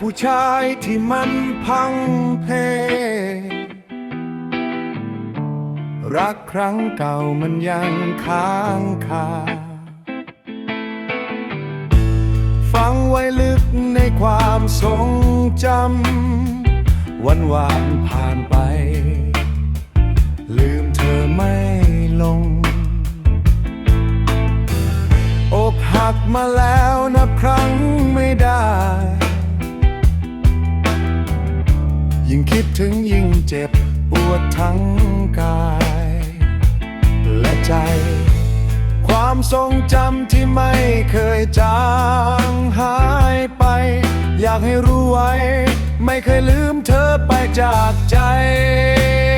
ผู้ชายที่มันพังเพรักครั้งเก่ามันยังค้างคา ฟังไว้ลึกในความทรงจำวันวานผ่านไป ถึงยิ่งเจ็บปวดทั้งกาย และใจ ความทรงจำที่ไม่เคยจางหายไป อยากให้รู้ไว้ ไม่เคยลืมเธอไปจากใจใจ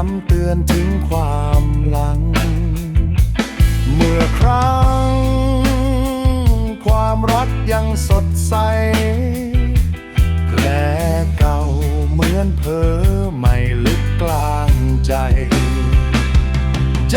ย้ำเตือนถึงความหลัง เมื่อครั้ง ความรักยังสดใสแผลเกาเหมือนเพอไม่ลึกกลางใจ ใจ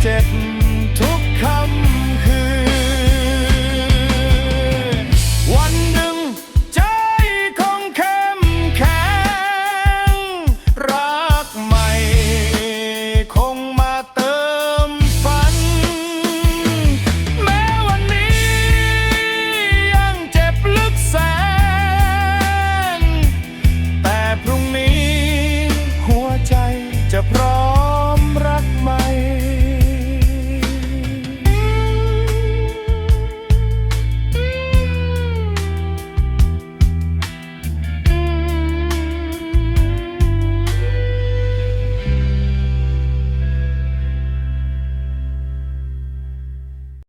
painted